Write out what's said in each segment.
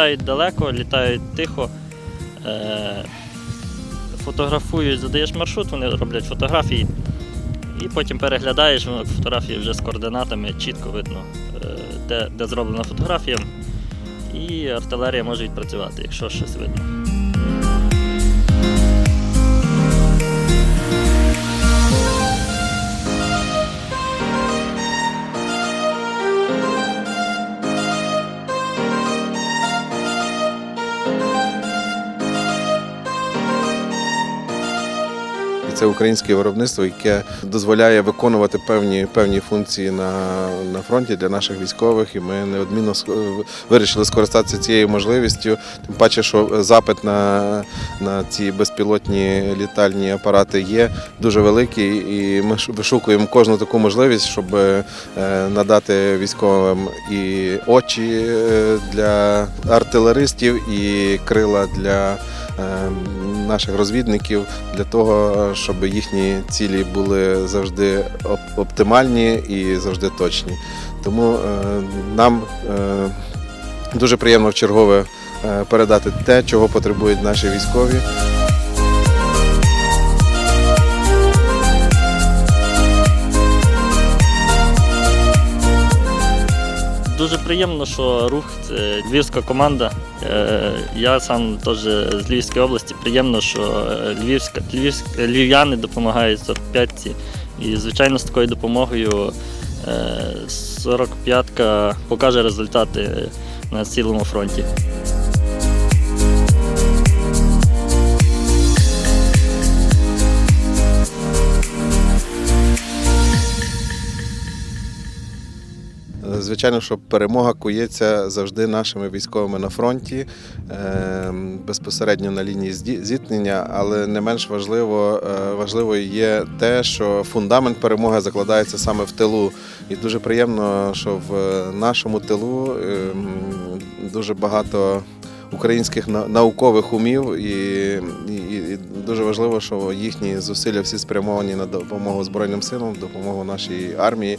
літають далеко, літають тихо, е, фотографують, задаєш маршрут, вони роблять фотографії, і потім переглядаєш фотографії вже з координатами, чітко видно, е, де, де зроблена фотографія. І артилерія може відпрацювати, якщо щось видно. І це українське виробництво, яке дозволяє виконувати певні, певні функції на, на фронті для наших військових. І ми неодмінно ск- вирішили скористатися цією можливістю. Тим паче, що запит на, на ці безпілотні літальні апарати є дуже великий, і ми вишукуємо кожну таку можливість, щоб е, надати військовим і очі е, для артилеристів, і крила для е, наших розвідників для того, щоб їхні цілі були завжди оптимальні і завжди точні. Тому е, нам е, дуже приємно в чергове е, передати те, чого потребують наші військові. Дуже приємно, що рух це львівська команда. Е, Я сам теж з Львівської області. Приємно, що е, львівська, львівська, львів'яни допомагають 45-ці. І, звичайно, з такою допомогою е, 45-ка покаже результати на цілому фронті. Звичайно, що перемога кується завжди нашими військовими на фронті, е, безпосередньо на лінії зіткнення, але не менш важливо, е, важливою є те, що фундамент перемоги закладається саме в тилу. І дуже приємно, що в нашому тилу е, дуже багато українських наукових умів, і, і, і дуже важливо, що їхні зусилля всі спрямовані на допомогу Збройним силам, допомогу нашій армії.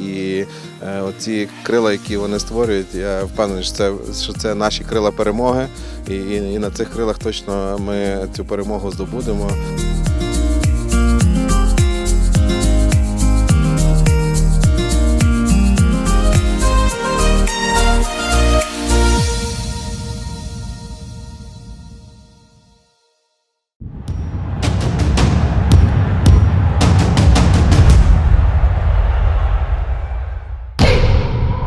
І е, оці крила, які вони створюють, я впевнений, що це, що це наші крила перемоги, і, і, і на цих крилах точно ми цю перемогу здобудемо.